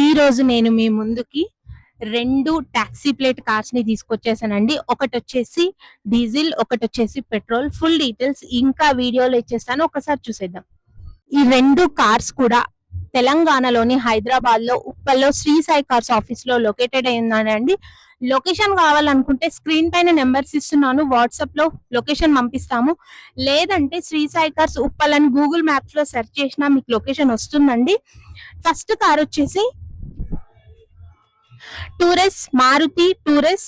ఈ రోజు నేను మీ ముందుకి రెండు టాక్సీ ప్లేట్ కార్స్ని తీసుకొచ్చేసానండి. ఒకటి వచ్చేసి డీజిల్ ఒకటి వచ్చేసి పెట్రోల్. ఫుల్ డీటెయిల్స్ ఇంకా వీడియోలో ఇచ్చేస్తాను. ఒకసారి చూసేద్దాం. ఈ రెండు కార్స్ కూడా తెలంగాణలోని హైదరాబాద్లో ఉప్పల్లో శ్రీ సాయి కార్స్ ఆఫీస్లో లొకేటెడ్ అయిందండి లొకేషన్ కావాలనుకుంటే స్క్రీన్ పైన నెంబర్స్ ఇస్తున్నాను. వాట్సాప్లో లొకేషన్ పంపిస్తాము. లేదంటే శ్రీ సాయి కార్స్ ఉప్పల్ అని గూగుల్ మ్యాప్స్లో సెర్చ్ చేసినా మీకు లొకేషన్ వస్తుందండి. ఫస్ట్ కార్ వచ్చేసి Tour S Maruti Tour S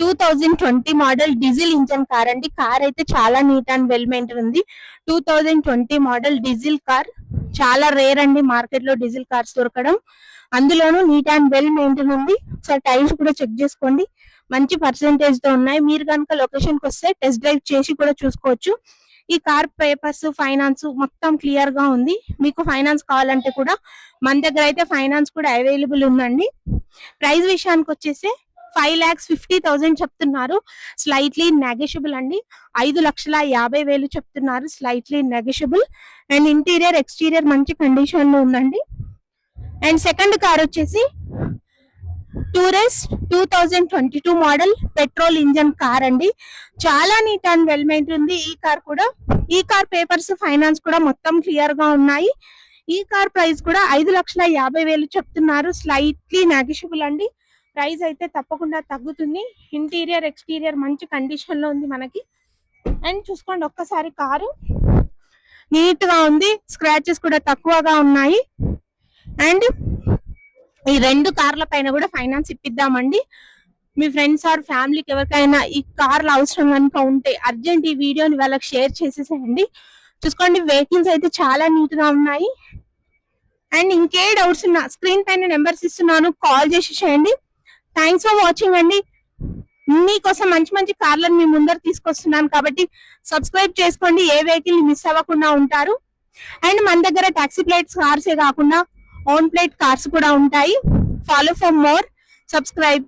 two thousand twenty model diesel engine car అండి. కార్ అయితే చాలా నీట్ అండ్ వెల్ మెయింటైన్ ఉంది. Two thousand twenty model diesel car. చాలా రేర్ అండి మార్కెట్లో డీజిల్ కార్స్ దొరకడం. అందులోనూ నీట్ అండ్ వెల్ మెయింటైన్ ఉంది. ఒకసారి టైర్స్ కూడా చెక్ చేసుకోండి. మంచి పర్సెంటేజ్తో ఉన్నాయి. మీరు కనుక లొకేషన్కి వస్తే టెస్ట్ డ్రైవ్ చేసి కూడా చూసుకోవచ్చు. ఈ కార్ పేపర్స్ ఫైనాన్స్ మొత్తం క్లియర్గా ఉంది. మీకు ఫైనాన్స్ కావాలంటే కూడా మన దగ్గర అయితే ఫైనాన్స్ కూడా అవైలబుల్ ఉందండి. ప్రైస్ విషయానికి వచ్చేసి ఫైవ్ లాక్స్ ఫిఫ్టీ థౌసండ్ చెప్తున్నారు. స్లైట్లీ నెగోషియబుల్ అండి. ఐదు లక్షల యాభై వేలు చెప్తున్నారు. Slightly negotiable and interior exterior మంచి కండిషన్లో ఉందండి. అండ్ సెకండ్ కార్ వచ్చేసి Tour S two thousand twenty two model petrol engine car అండి. చాలా నీట్ అండ్ వెల్ మెయింటైన్ ఉంది ఈ కార్ కూడా. ఈ కార్ పేపర్స్ ఫైనాన్స్ కూడా మొత్తం క్లియర్గా ఉన్నాయి. ఈ కార్ ప్రైస్ కూడా ఐదు లక్షల యాభై వేలు చెప్తున్నారు. స్లైట్లీ నెగిషిబుల్ అండి. ప్రైస్ అయితే తప్పకుండా తగ్గుతుంది. ఇంటీరియర్ ఎక్స్టీరియర్ మంచి కండిషన్లో ఉంది మనకి. అండ్ చూసుకోండి ఒక్కసారి కారు. నీట్గా ఉంది. స్క్రాచెస్ కూడా తక్కువగా ఉన్నాయి. అండ్ ఈ రెండు కార్ల పైన కూడా ఫైనాన్స్ ఇప్పిద్దామండి. మీ ఫ్రెండ్స్ ఆర్ ఫ్యామిలీకి ఎవరికైనా ఈ కార్లు అవసరం కనుక ఉంటే అర్జెంట్ ఈ వీడియోని వాళ్ళకి షేర్ చేసేసేయండి. చూసుకోండి వెహికల్స్ అయితే చాలా నీట్గా ఉన్నాయి అండ్ ఇంకే డౌట్స్ ఉన్నా స్క్రీన్ పైన నెంబర్స్ ఇస్తున్నాను కాల్ చేసి చేయండి. థ్యాంక్స్ ఫర్ వాచింగ్ అండి. మీకోసం మంచి మంచి కార్లను మీ ముందర తీసుకొస్తున్నాను కాబట్టి సబ్స్క్రైబ్ చేసుకోండి ఏ వెహికల్ మిస్ అవ్వకుండా ఉంటారు. అండ్ మన దగ్గర టాక్సీ ప్లేట్స్ కార్సే కాకుండా ఓన్ ప్లేట్ కార్స్ కూడా ఉంటాయి. Follow for more subscribe